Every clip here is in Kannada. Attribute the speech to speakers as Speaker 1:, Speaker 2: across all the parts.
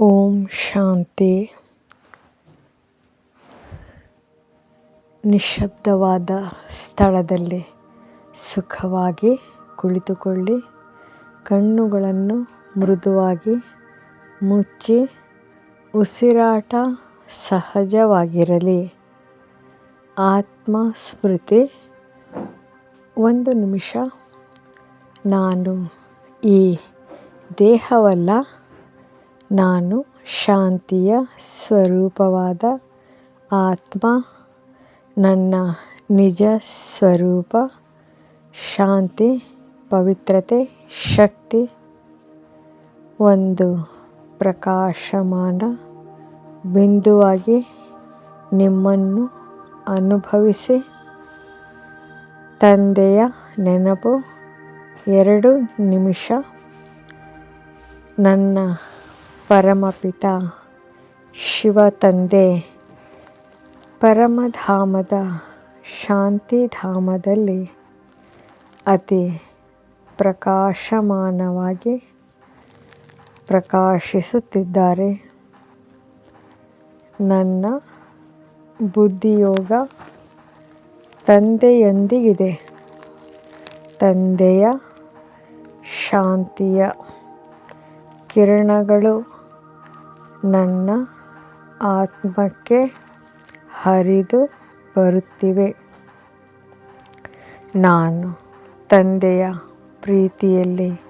Speaker 1: ಓಂ ಶಾಂತಿ. ನಿಶ್ಶಬ್ದವಾದ ಸ್ಥಳದಲ್ಲಿ ಸುಖವಾಗಿ ಕುಳಿತುಕೊಳ್ಳಿ. ಕಣ್ಣುಗಳನ್ನು ಮೃದುವಾಗಿ ಮುಚ್ಚಿ ಉಸಿರಾಟ ಸಹಜವಾಗಿರಲಿ. ಆತ್ಮ ಸ್ಮೃತಿ ಒಂದು ನಿಮಿಷ. ನಾನು ಈ ದೇಹವಲ್ಲ ನಾನು ಶಾಂತಿಯ ಸ್ವರೂಪವಾದ ಆತ್ಮ, ನನ್ನ ನಿಜ ಸ್ವರೂಪ, ಶಾಂತಿ, ಪವಿತ್ರತೆ, ಶಕ್ತಿ, ಒಂದು ಪ್ರಕಾಶಮಾನ ಬಿಂದುವಾಗಿ ನಿಮ್ಮನ್ನು ಅನುಭವಿಸಿ, ತಂದೆಯ ನೆನಪು ಎರಡು ನಿಮಿಷ, ನನ್ನ ಪರಮಪಿತ ಶಿವ ತಂದೆ ಪರಮಧಾಮದ ಶಾಂತಿಧಾಮದಲ್ಲಿ ಅತಿ ಪ್ರಕಾಶಮಾನವಾಗಿ ಪ್ರಕಾಶಿಸುತ್ತಿದ್ದಾರೆ. ನನ್ನ ಬುದ್ಧಿಯೋಗ ತಂದೆಯೊಂದಿಗಿದೆ. ತಂದೆಯ ಶಾಂತಿಯ ಕಿರಣಗಳು ನನ್ನ ಆತ್ಮಕ್ಕೆ ಹರಿದು ಬರುತ್ತಿವೆ. ನಾನು ತಂದೆಯ ಪ್ರೀತಿಯಲ್ಲಿ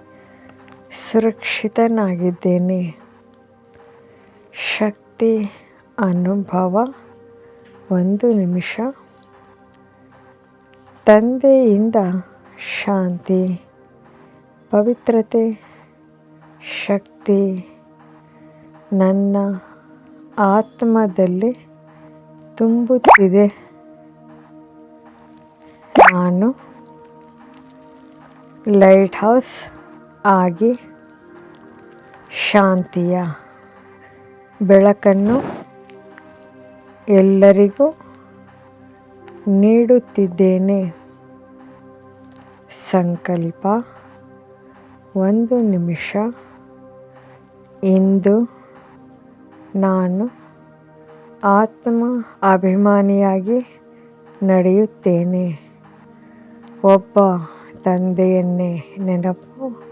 Speaker 1: ಸುರಕ್ಷಿತನಾಗಿದ್ದೇನೆ. ಶಕ್ತಿ, ಅನುಭವ, ಒಂದು ನಿಮಿಷ. ತಂದೆಯಿಂದ ಶಾಂತಿ, ಪವಿತ್ರತೆ ಶಕ್ತಿ ನನ್ನ ಆತ್ಮದಲ್ಲಿ ತುಂಬುತ್ತಿದೆ. ನಾನು ಲೈಟ್ ಹೌಸ್ ಆಗಿ ಶಾಂತಿಯ ಬೆಳಕನ್ನು ಎಲ್ಲರಿಗೂ ನೀಡುತ್ತಿದ್ದೇನೆ. ಸಂಕಲ್ಪ ಒಂದು ನಿಮಿಷ. ಇಂದು ನಾನು ಆತ್ಮ ಅಭಿಮಾನಿಯಾಗಿ ನಡೆಯುತ್ತೇನೆ. ಒಬ್ಬ ತಂದೆಯನ್ನೇ ನೆನಪು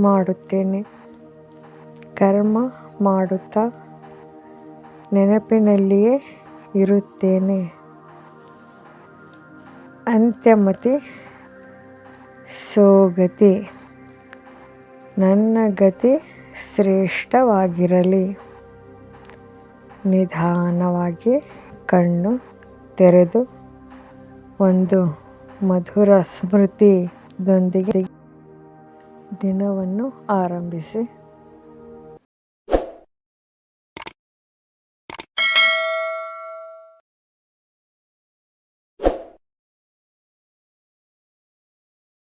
Speaker 1: ಮಾಡುತ್ತೇನೆ. ಕರ್ಮ ಮಾಡುತ್ತಾ ನೆನಪಿನಲ್ಲಿಯೇ ಇರುತ್ತೇನೆ. ಅಂತ್ಯಮತಿ, ಸೋಗತಿ. ನನ್ನ ಗತಿ ಶ್ರೇಷ್ಠವಾಗಿರಲಿ. ನಿಧಾನವಾಗಿ ಕಣ್ಣು ತೆರೆದು ಒಂದು ಮಧುರ ಸ್ಮೃತಿದೊಂದಿಗೆ ದಿನವನ್ನು ಆರಂಭಿಸಿ.